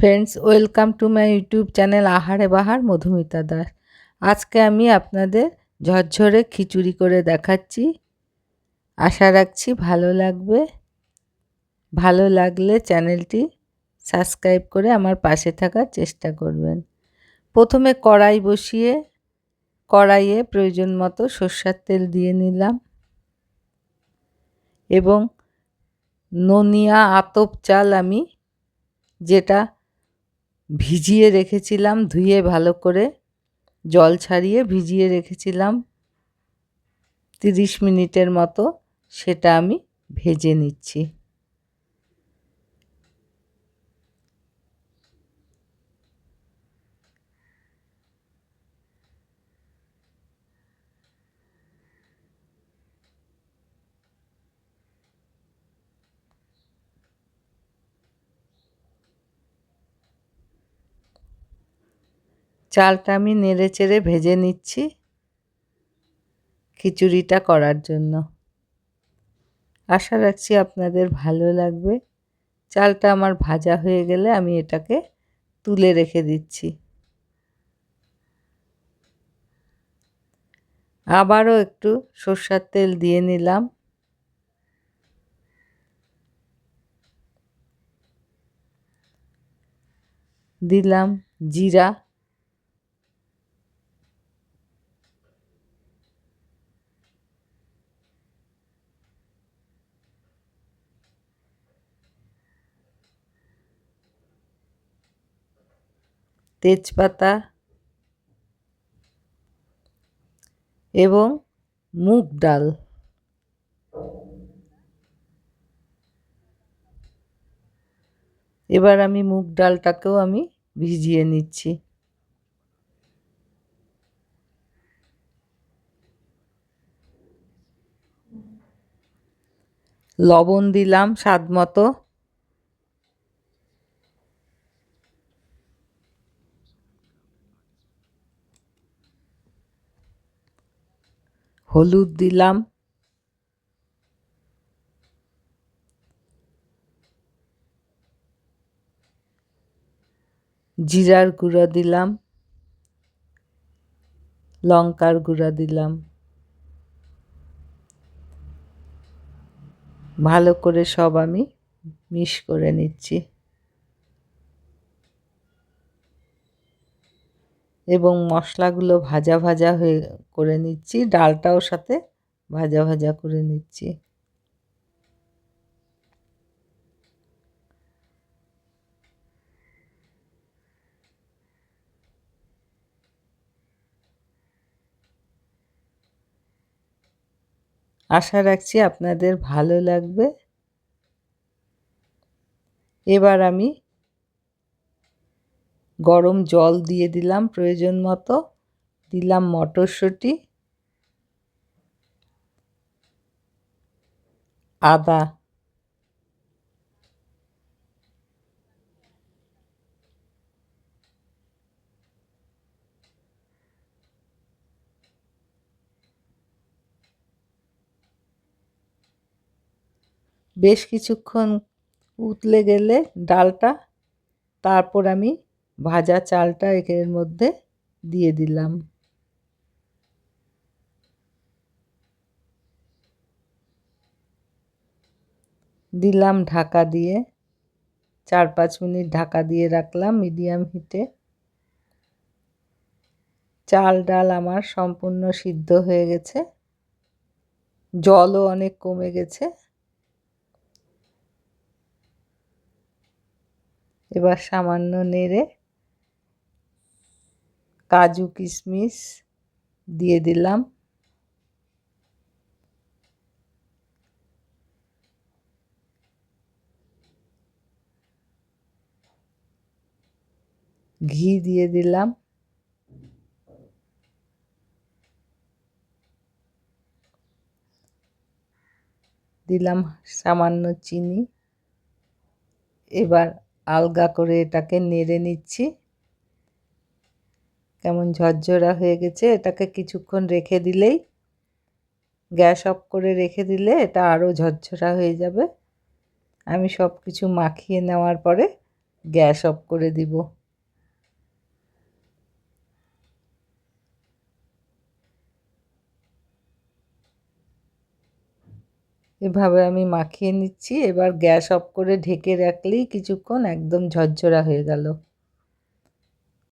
Friends welcome to my YouTube channel Ahare Bahar Madhumita Das আজকে আমি আপনাদের ঝরঝরে খিচুড়ি করে দেখাচ্ছি। আশা রাখছি ভালো লাগবে। ভালো লাগলে চ্যানেলটি সাবস্ক্রাইব করে আমার পাশে থাকার চেষ্টা করবেন। প্রথমে কড়াই বসিয়ে, কড়াইয়ে প্রয়োজন মতো সর্ষার তেল দিয়ে নিলাম। এবং ননিয়া আতপ চাল আমি যেটা ভিজিয়ে রেখেছিলাম, ধুয়ে ভালো করে জল ছাড়িয়ে ভিজিয়ে রেখেছিলাম। তিরিশ মিনিটের মতো সেটা আমি ভেজে নিচ্ছি। চালটা আমি নেড়ে চেড়ে ভেজে নিচ্ছি খিচুড়িটা করার জন্য। আশা রাখছি আপনাদের ভালো লাগবে। চালটা আমার ভাজা হয়ে গেলে আমি এটাকে তুলে রেখে দিচ্ছি। আবারও একটু সর্ষার তেল দিয়ে নিলাম। দিলাম জিরা। তেজপাতা এবং মুগ ডাল। এবার আমি মুগ ডালটাকেও আমি ভিজিয়ে নিচ্ছি। লবণ দিলাম স্বাদ মতো। হলুদ দিলাম। জিরার গুঁড়া দিলাম। লঙ্কার গুঁড়া দিলাম। ভালো করে সব আমি মিশ করে নিচ্ছি। এবং মশলাগুলো ভাজা ভাজা হয়ে করে নিচ্ছি, ডালটাও সাথে ভাজা ভাজা করে নিচ্ছি। আশা রাখছি আপনাদের ভালো লাগবে। এবার আমি গরম জল দিয়ে দিলাম প্রয়োজন মতো। দিলাম মটরশুঁটি। আদা। বেশ কিছুক্ষণ উতলে গেলে ডালটা, তারপর আমি ভাজা চালটা এর মধ্যে দিয়ে দিলাম। দিলাম ঢাকা দিয়ে, চার পাঁচ মিনিট ঢাকা দিয়ে রাখলাম মিডিয়াম হিটে। চাল ডাল আমার সম্পূর্ণ সিদ্ধ হয়ে গেছে। জলও অনেক কমে গেছে। এবার সামান্য নেড়ে কাজু কিশমিশ দিয়ে দিলাম। ঘি দিয়ে দিলাম। দিলাম সামান্য চিনি। এবার আলগা করে এটাকে নেড়ে নিচ্ছি। কেমন ঝরঝরা হয়ে গেছে, এটাকে কিছুক্ষণ রেখে দিলেই, গ্যাস অফ করে রেখে দিলে এটা আরও ঝরঝরা হয়ে যাবে। আমি সব কিছু মাখিয়ে নেওয়ার পরে গ্যাস অফ করে দিব। এভাবে আমি মাখিয়ে নিচ্ছি, এবার গ্যাস অফ করে ঢেকে রাখলেই কিছুক্ষণ একদম ঝরঝরা হয়ে গেল।